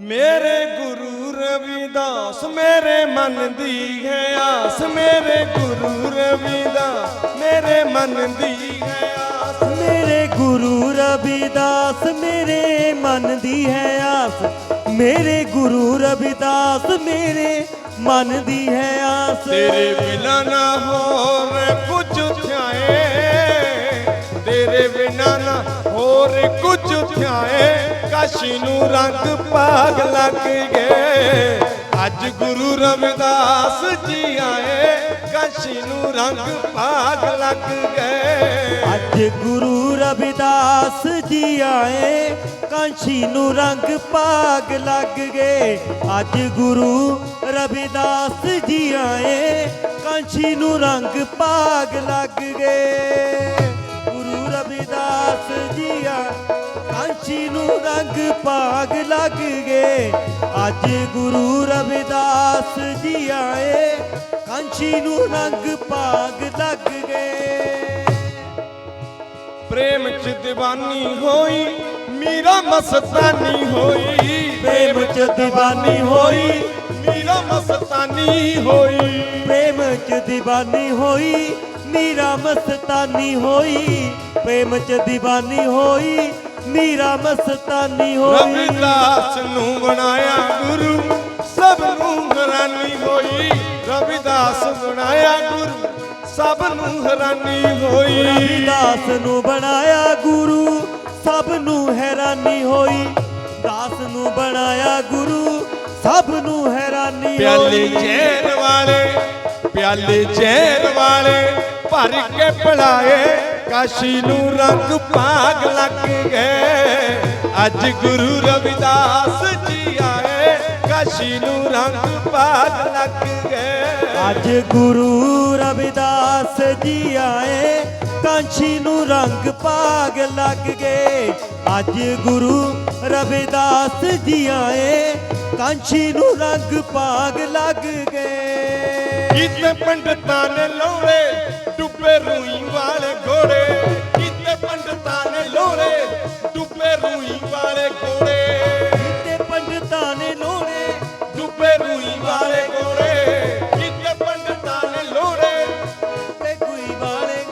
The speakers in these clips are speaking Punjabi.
ਮੇਰੇ ਗੁਰੂ ਰਵਿਦਾਸ ਮੇਰੇ ਮਨ ਦੀ ਹੈ ਆਸ ਮੇਰੇ ਗੁਰੂ ਰਵਿਦਾਸ ਮੇਰੇ ਮਨ ਦੀ ਹੈ ਆਸ। ਮੇਰੇ ਗੁਰੂ ਰਵਿਦਾਸ ਮੇਰੇ ਮਨ ਦੀ ਹੈ ਆਸ। ਮੇਰੇ ਗੁਰੂ ਰਵਿਦਾਸ ਮੇਰੇ ਮਨ ਦੀ ਹੈ ਆਸ। ਤੇਰੇ ਬਿਨਾ ਨਾ ਹੋਰ ਕੁਝ ਥਿਆਏ। ਤੇਰੇ ਬਿਨਾ ਨਾ ਹੋਰ ਕੁਝ ਥਿਆਏ। ਕਾਸ਼ੀ ਨੂੰ ਰੰਗ ਪਾਗ ਲੱਗ ਗਏ। ਅੱਜ ਗੁਰੂ ਰਵਿਦਾਸ ਜੀ ਆਏ ਕਾਸ਼ੀ ਨੂੰ ਰੰਗ ਪਾਗ ਲੱਗ ਗਏ। ਅੱਜ ਗੁਰੂ ਰਵਿਦਾਸ ਜੀ ਆਏ ਕਾਂਸ਼ੀ ਨੂੰ ਰੰਗ ਪਾਗ ਲੱਗ ਗਏ। ਅੱਜ ਗੁਰੂ ਰਵਿਦਾਸ ਜੀ ਆਏ ਕਾਂਸ਼ੀ ਨੂੰ ਰੰਗ ਪਾਗ ਲੱਗ ਗਏ। ਰੰਗ ਭਾਗ ਲੱਗ ਗਏ। ਅੱਜ ਗੁਰੂ ਰਵਿਦਾਸ ਜੀ ਆਏ ਕਾਂਚੀ ਨੂੰ ਰੰਗ ਭਾਗ ਲੱਗ ਗਏ। ਪ੍ਰੇਮ ਚ دیਵਾਨੀ ਹੋਈ ਮੀਰਾ ਮਸਤਾਨੀ ਹੋਈ। ਪ੍ਰੇਮ ਚ ਦੀਵਾਨੀ ਹੋਈ ਮੀਰਾ ਮਸਤਾਨੀ ਹੋਈ। ਪ੍ਰੇਮ ਚ ਦੀਵਾਨੀ ਹੋਈ ਮੀਰਾ ਮਸਤਾਨੀ ਹੋਈ। ਪ੍ਰੇਮ ਚ ਦੀਵਾਨੀ ਹੋਈ ਮੀਰਾ ਮਸਤਾਨੀ ਹੋਈ। ਰਵਿਦਾਸ ਨੂੰ ਬਣਾਇਆ ਗੁਰੂ ਸਭ ਨੂੰ ਹੈਰਾਨੀ ਹੋਈ। ਰਵਿਦਾਸ ਬਣਾਇਆ ਗੁਰੂ ਸਭ ਨੂੰ ਹੈਰਾਨੀ ਹੋਈ। ਰਵਿਦਾਸ ਨੂੰ ਬਣਾਇਆ ਗੁਰੂ ਸਭ ਨੂੰ ਹੈਰਾਨੀ ਹੋਈ। ਦਾਸ ਨੂੰ ਬਣਾਇਆ ਗੁਰੂ ਸਭ ਨੂੰ ਹੈਰਾਨੀ ਪਿਆਲੇ ਹੋਈ। ਚੈਨ ਵਾਲੇ ਪਿਆਲੇ ਚੈਨ ਵਾਲੇ ਭਰ ਕੇ ਪੜਾਏ ਕਾਸ਼ੀ ਨੂੰ ਰੰਗ ਪਾਗ ਲੱਗ ਗਏ। ਅੱਜ ਗੁਰੂ ਰਵਿਦਾਸ ਜੀ ਆਏ ਕਾਸ਼ੀ ਨੂੰ ਰੰਗ ਪਾਗ ਲੱਗ ਗਏ। ਅੱਜ ਗੁਰੂ ਰਵਿਦਾਸ ਜੀ ਆਏ ਕਾਂਛੀ ਨੂੰ ਰੰਗ ਪਾਗ ਲੱਗ ਗਏ। ਅੱਜ ਗੁਰੂ ਰਵਿਦਾਸ ਜੀ ਆਏ ਕਾਂਛੀ ਨੂੰ ਰੰਗ ਪਾਗ ਲੱਗ ਗਏ। ਕਿਤੇ ਪੰਡਤਾਂ ਨੇ ਲੋੜੇ ਡੁੱਬੇ ਰੂਈ ਵਾਲੇ ਘੋੜੇ ਕਿਤੇ ਪੰਡਤਾਂ ਨੇ ਲੋੜੇ ਡੁੱਬੇ ਰੂਈ ਵਾਲੇ ਘੋੜੇ। ਤੇ ਪੰਡਤਾਂ ਨੇ ਲੋੜੇ ਡੁੱਬੇ ਰੂਈ ਵਾਲੇ ਘੋੜੇ ਕਿਤੇ ਪੰਡਤਾਂ ਨੇ ਲੋੜੇ। ਤੇ ਕੋਈ ਵਾਲੇ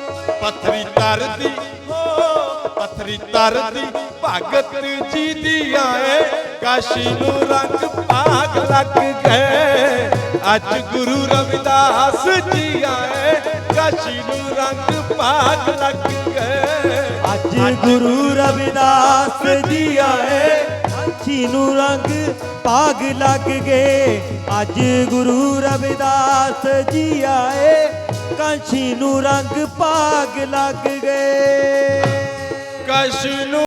ਪੱਥਰੀ ਤਰਦੀ ਹੋ ਪੱਥਰੀ ਤਰਦੀ ਭਗਤ ਜੀ ਦੀ ਆਏ ਕਾਸ਼ੀ ਨੂੰ ਰੰਗ ਪਾਗ ਲੱਗ ਗਏ। ਅੱਜ ਗੁਰੂ ਰਵਿਦਾਸ ਜੀ ਆਏ ਕਾਸ਼ੀ ਨੂੰ ਰੰਗ ਪਾਗ ਲੱਗ ਗਏ। ਅੱਜ ਗੁਰੂ ਰਵਿਦਾਸ ਜੀ ਆਏ ਕਾਂਛੀ ਨੂੰ ਰੰਗ ਪਾਗ ਲੱਗ ਗਏ। ਅੱਜ ਗੁਰੂ ਰਵਿਦਾਸ ਜੀ ਆਏ ਕਾਂਛੀ ਨੂੰ ਰੰਗ ਪਾਗ ਲੱਗ ਗਏ। ਕਾਸ਼ੀ ਨੂੰ